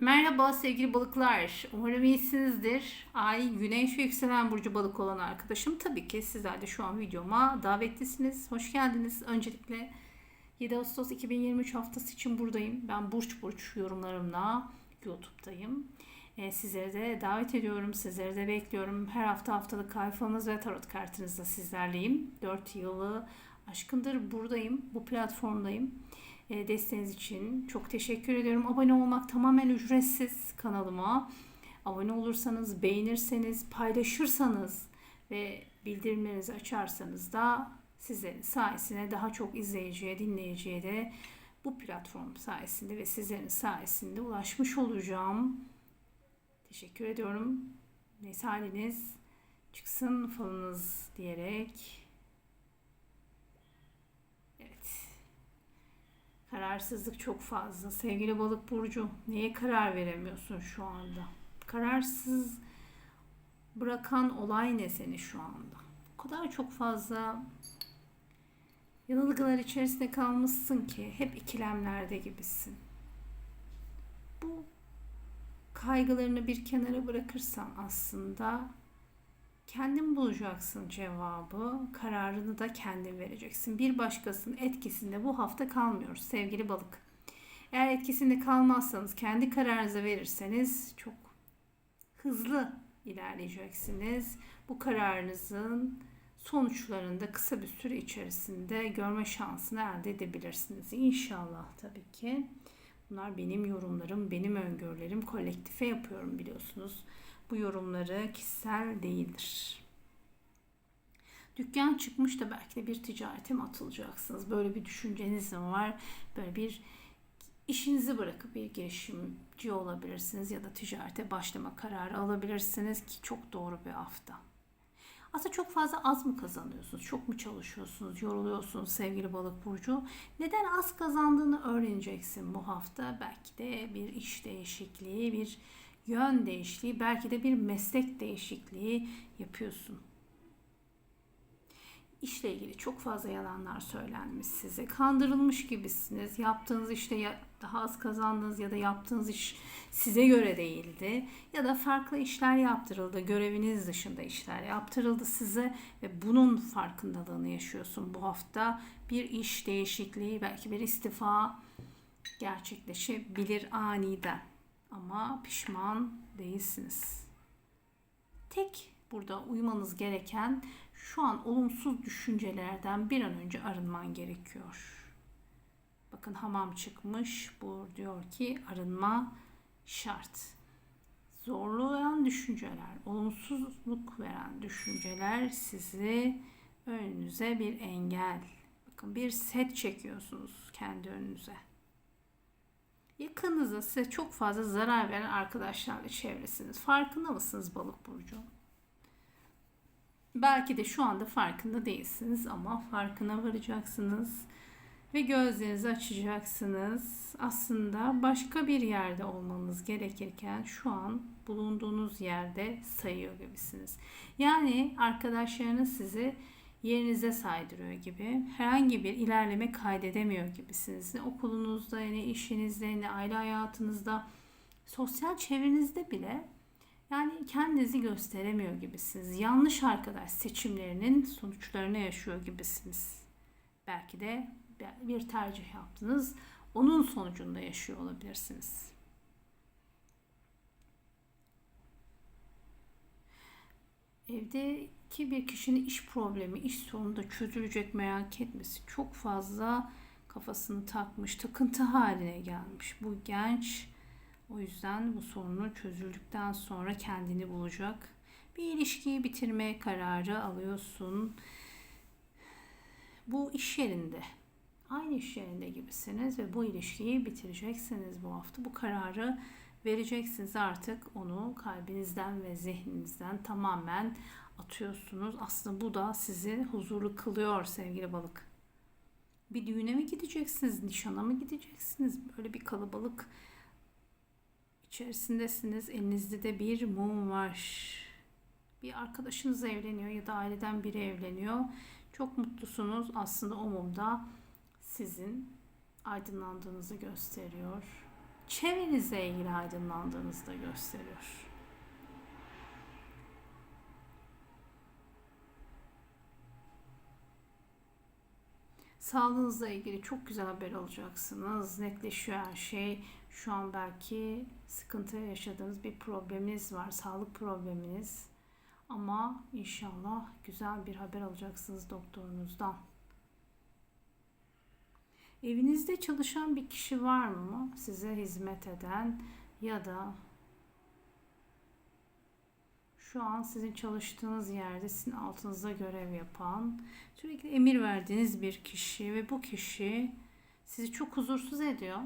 Merhaba sevgili balıklar. Umarım iyisinizdir. Ay, güneş ve yükselen burcu balık olan arkadaşım tabii ki sizler de şu an videoma davetlisiniz. Hoş geldiniz. Öncelikle 7 Ağustos 2023 haftası için buradayım. Ben burç burç yorumlarımla YouTube'dayım. Ee, sizleri de davet ediyorum. Sizleri de bekliyorum. Her hafta haftalık sayfamız ve tarot kartınızla sizlerleyim. 4 yılı aşkındır buradayım. Bu platformdayım. E, desteğiniz için çok teşekkür ediyorum. Abone olmak tamamen ücretsiz kanalıma. Abone olursanız, beğenirseniz, paylaşırsanız ve bildirimlerinizi açarsanız da sizlerin sayesinde daha çok izleyiciye, dinleyiciye de bu platform sayesinde ve sizlerin sayesinde ulaşmış olacağım. Teşekkür ediyorum. Neyse haliniz çıksın falınız diyerek Kararsızlık çok fazla. Sevgili balık burcu, neye karar veremiyorsun şu anda? Kararsız bırakan olay ne seni şu anda? O kadar çok fazla yanılgılar içerisinde kalmışsın ki hep ikilemlerde gibisin. Bu kaygılarını bir kenara bırakırsan aslında Kendin bulacaksın cevabı. Kararını da kendin vereceksin. Bir başkasının etkisinde bu hafta kalmıyoruz sevgili balık. Eğer etkisinde kalmazsanız kendi kararınızı verirseniz çok hızlı ilerleyeceksiniz. Bu kararınızın sonuçlarını da kısa bir süre içerisinde görme şansını elde edebilirsiniz. İnşallah tabii ki. Bunlar benim yorumlarım, benim öngörülerim. Kolektife yapıyorum biliyorsunuz. Bu yorumları kişisel değildir. Dükkan çıkmış da belki de bir ticarete mi atılacaksınız? Böyle bir düşünceniz mi var? Böyle bir işinizi bırakıp bir girişimci olabilirsiniz ya da ticarete başlama kararı alabilirsiniz ki çok doğru bir hafta. Aslında çok fazla az mı kazanıyorsunuz? Çok mu çalışıyorsunuz? Yoruluyorsunuz sevgili balık burcu. Neden az kazandığını öğreneceksin bu hafta. Belki de bir iş değişikliği, bir yön değişikliği, belki de bir meslek değişikliği yapıyorsun. İşle ilgili çok fazla yalanlar söylenmiş size. Kandırılmış gibisiniz. Yaptığınız işte daha az kazandınız ya da yaptığınız iş size göre değildi. Ya da farklı işler yaptırıldı. Göreviniz dışında işler yaptırıldı size ve bunun farkındalığını yaşıyorsun bu hafta. Bir iş değişikliği, belki bir istifa gerçekleşebilir aniden ama pişman değilsiniz. Tek burada uymanız gereken şu an olumsuz düşüncelerden bir an önce arınman gerekiyor. Bakın hamam çıkmış. Bu diyor ki arınma şart. Zorlayan düşünceler, olumsuzluk veren düşünceler sizi önünüze bir engel. Bakın bir set çekiyorsunuz kendi önünüze. Yakınınızda size çok fazla zarar veren arkadaşlarla çevresiniz. Farkında mısınız balık burcu? Belki de şu anda farkında değilsiniz ama farkına varacaksınız ve gözlerinizi açacaksınız. Aslında başka bir yerde olmanız gerekirken şu an bulunduğunuz yerde sayıyor gibisiniz. Yani arkadaşlarınız sizi yerinize saydırıyor gibi. Herhangi bir ilerleme kaydedemiyor gibisiniz. Ne okulunuzda, ne işinizde, ne aile hayatınızda, sosyal çevrenizde bile yani kendinizi gösteremiyor gibisiniz. Yanlış arkadaş seçimlerinin sonuçlarını yaşıyor gibisiniz. Belki de bir tercih yaptınız. Onun sonucunda yaşıyor olabilirsiniz. Evdeki bir kişinin iş problemi, iş sonunda çözülecek merak etmesi çok fazla kafasını takmış, takıntı haline gelmiş. Bu genç o yüzden bu sorunu çözüldükten sonra kendini bulacak. Bir ilişkiyi bitirme kararı alıyorsun. Bu iş yerinde, aynı iş yerinde gibisiniz ve bu ilişkiyi bitireceksiniz bu hafta. Bu kararı vereceksiniz artık onu kalbinizden ve zihninizden tamamen atıyorsunuz. Aslında bu da sizi huzurlu kılıyor sevgili balık. Bir düğüne mi gideceksiniz, nişana mı gideceksiniz? Böyle bir kalabalık içerisindesiniz. Elinizde de bir mum var. Bir arkadaşınız evleniyor ya da aileden biri evleniyor. Çok mutlusunuz. Aslında o mumda sizin aydınlandığınızı gösteriyor çevrenizle ilgili aydınlandığınızı da gösteriyor. Sağlığınızla ilgili çok güzel haber alacaksınız. Netleşiyor her şey. Şu an belki sıkıntı yaşadığınız bir probleminiz var. Sağlık probleminiz. Ama inşallah güzel bir haber alacaksınız doktorunuzdan. Evinizde çalışan bir kişi var mı? Size hizmet eden ya da şu an sizin çalıştığınız yerde sizin altınızda görev yapan, sürekli emir verdiğiniz bir kişi ve bu kişi sizi çok huzursuz ediyor.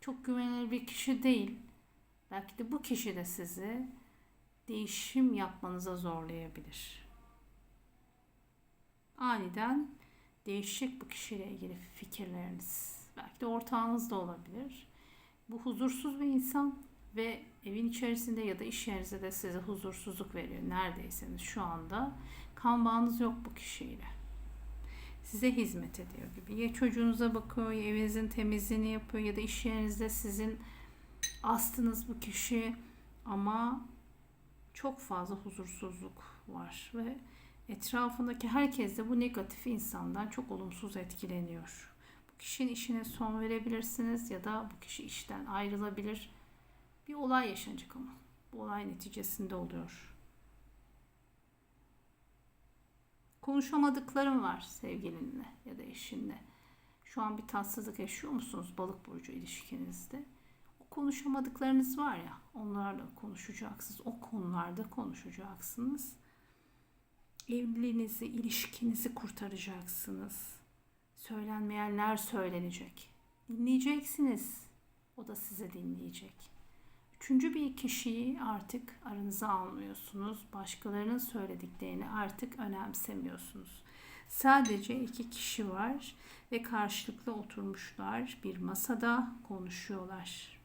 Çok güvenilir bir kişi değil. Belki de bu kişi de sizi değişim yapmanıza zorlayabilir. Aniden değişecek bu kişiyle ilgili fikirleriniz. Belki de ortağınız da olabilir. Bu huzursuz bir insan ve evin içerisinde ya da iş yerinizde de size huzursuzluk veriyor. Neredeyseniz şu anda kan bağınız yok bu kişiyle. Size hizmet ediyor gibi. Ya çocuğunuza bakıyor, ya evinizin temizliğini yapıyor ya da iş yerinizde sizin astınız bu kişi ama çok fazla huzursuzluk var ve etrafındaki herkes de bu negatif insandan çok olumsuz etkileniyor. Bu kişinin işine son verebilirsiniz ya da bu kişi işten ayrılabilir bir olay yaşanacak ama. Bu olay neticesinde oluyor. Konuşamadıklarım var sevgilinle ya da eşinle. Şu an bir tatsızlık yaşıyor musunuz balık burcu ilişkinizde? O konuşamadıklarınız var ya onlarla konuşacaksınız. O konularda konuşacaksınız. Evliliğinizi, ilişkinizi kurtaracaksınız. Söylenmeyenler söylenecek. Dinleyeceksiniz. O da size dinleyecek. Üçüncü bir kişiyi artık aranıza almıyorsunuz. Başkalarının söylediklerini artık önemsemiyorsunuz. Sadece iki kişi var ve karşılıklı oturmuşlar bir masada konuşuyorlar.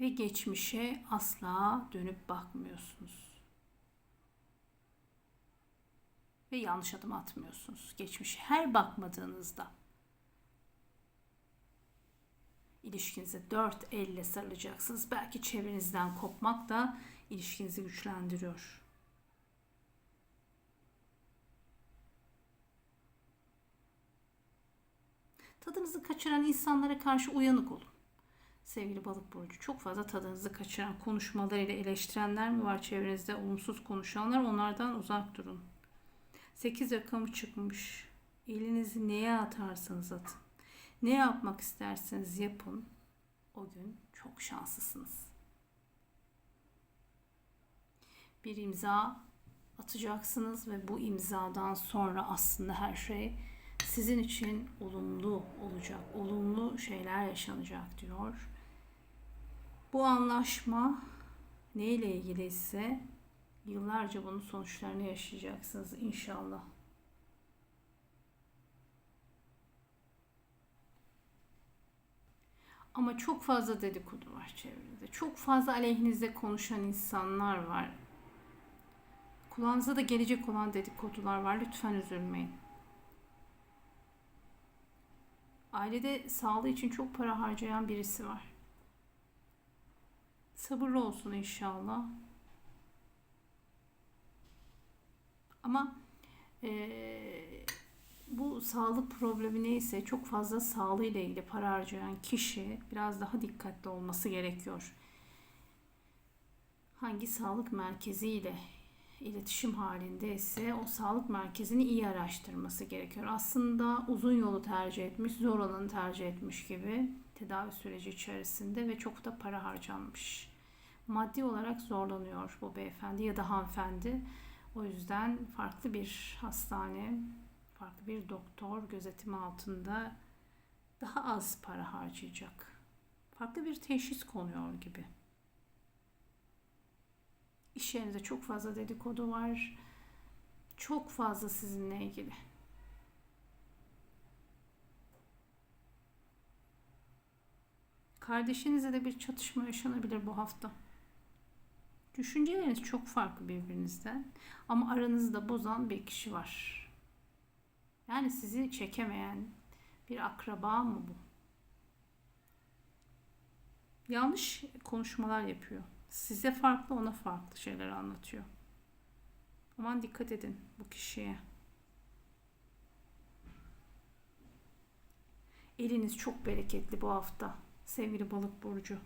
Ve geçmişe asla dönüp bakmıyorsunuz. Ve yanlış adım atmıyorsunuz. Geçmişe her bakmadığınızda ilişkinize dört elle sarılacaksınız. Belki çevrenizden kopmak da ilişkinizi güçlendiriyor. Tadınızı kaçıran insanlara karşı uyanık olun. Sevgili balık burcu çok fazla tadınızı kaçıran konuşmalarıyla eleştirenler mi var çevrenizde olumsuz konuşanlar onlardan uzak durun. 8 rakamı çıkmış. Elinizi neye atarsanız atın. Ne yapmak isterseniz yapın. O gün çok şanslısınız. Bir imza atacaksınız ve bu imzadan sonra aslında her şey sizin için olumlu olacak. Olumlu şeyler yaşanacak diyor. Bu anlaşma neyle ilgili ise yıllarca bunun sonuçlarını yaşayacaksınız inşallah. Ama çok fazla dedikodu var çevrede. Çok fazla aleyhinizde konuşan insanlar var. Kulağınıza da gelecek olan dedikodular var. Lütfen üzülmeyin. Ailede sağlığı için çok para harcayan birisi var. Sabırlı olsun inşallah. Ama ee, bu sağlık problemi neyse çok fazla sağlığıyla ilgili para harcayan kişi biraz daha dikkatli olması gerekiyor. Hangi sağlık merkeziyle iletişim halinde ise o sağlık merkezini iyi araştırması gerekiyor. Aslında uzun yolu tercih etmiş, zor olanı tercih etmiş gibi tedavi süreci içerisinde ve çok da para harcanmış. Maddi olarak zorlanıyor bu beyefendi ya da hanımefendi. O yüzden farklı bir hastane farklı bir doktor gözetimi altında daha az para harcayacak. Farklı bir teşhis konuyor gibi. İş yerinizde çok fazla dedikodu var. Çok fazla sizinle ilgili. Kardeşinizle de bir çatışma yaşanabilir bu hafta. Düşünceleriniz çok farklı birbirinizden ama aranızda bozan bir kişi var. Yani sizi çekemeyen bir akraba mı bu? yanlış konuşmalar yapıyor. Size farklı ona farklı şeyler anlatıyor. Aman dikkat edin bu kişiye. Eliniz çok bereketli bu hafta sevgili balık burcu.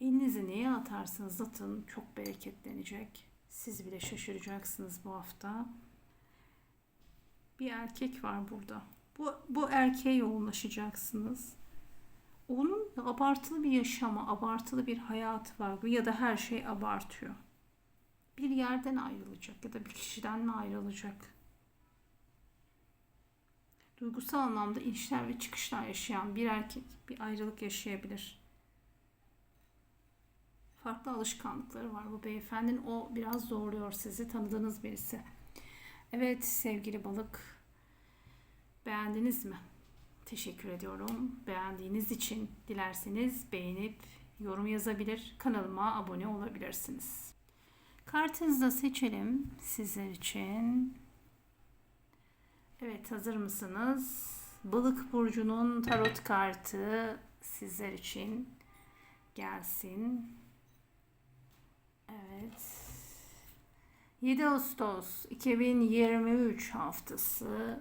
Elinizi neye atarsanız atın çok bereketlenecek. Siz bile şaşıracaksınız bu hafta. Bir erkek var burada. Bu, bu erkeğe yoğunlaşacaksınız. Onun abartılı bir yaşamı, abartılı bir hayatı var ya da her şey abartıyor. Bir yerden ayrılacak ya da bir kişiden mi ayrılacak? Duygusal anlamda inişler ve çıkışlar yaşayan bir erkek bir ayrılık yaşayabilir. Farklı alışkanlıkları var bu beyefendinin. O biraz zorluyor sizi tanıdığınız birisi. Evet sevgili balık. Beğendiniz mi? Teşekkür ediyorum. Beğendiğiniz için dilerseniz beğenip yorum yazabilir, kanalıma abone olabilirsiniz. Kartınızı da seçelim sizler için. Evet hazır mısınız? Balık burcunun tarot kartı sizler için gelsin. Evet. 7 Ağustos 2023 haftası.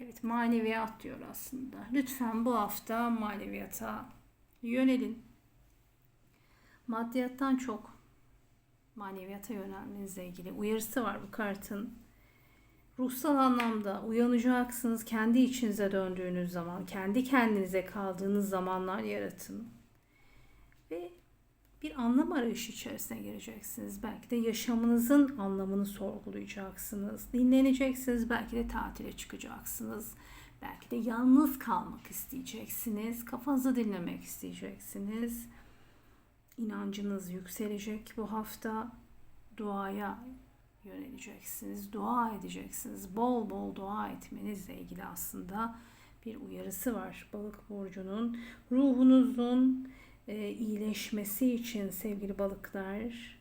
Evet maneviyat diyor aslında. Lütfen bu hafta maneviyata yönelin. Maddiyattan çok maneviyata yönelmenizle ilgili uyarısı var bu kartın. Ruhsal anlamda uyanacaksınız. Kendi içinize döndüğünüz zaman, kendi kendinize kaldığınız zamanlar yaratın. Ve bir anlam arayışı içerisine gireceksiniz. Belki de yaşamınızın anlamını sorgulayacaksınız. Dinleneceksiniz. Belki de tatile çıkacaksınız. Belki de yalnız kalmak isteyeceksiniz. Kafanızı dinlemek isteyeceksiniz. İnancınız yükselecek bu hafta. Duaya yöneleceksiniz. Dua edeceksiniz. Bol bol dua etmenizle ilgili aslında bir uyarısı var. Balık burcunun ruhunuzun e, iyileşmesi için sevgili balıklar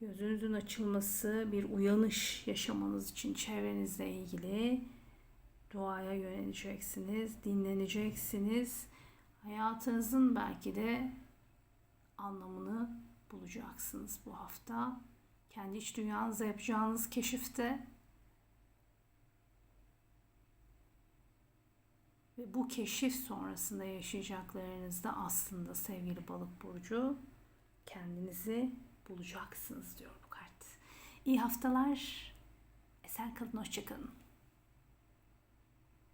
gözünüzün açılması, bir uyanış yaşamanız için çevrenizle ilgili duaya yöneleceksiniz, dinleneceksiniz. Hayatınızın belki de anlamını bulacaksınız bu hafta. Kendi iç dünyanızda yapacağınız keşifte Ve bu keşif sonrasında yaşayacaklarınızda aslında sevgili balık burcu kendinizi bulacaksınız diyor bu kart. İyi haftalar. Esen kalın, hoşçakalın.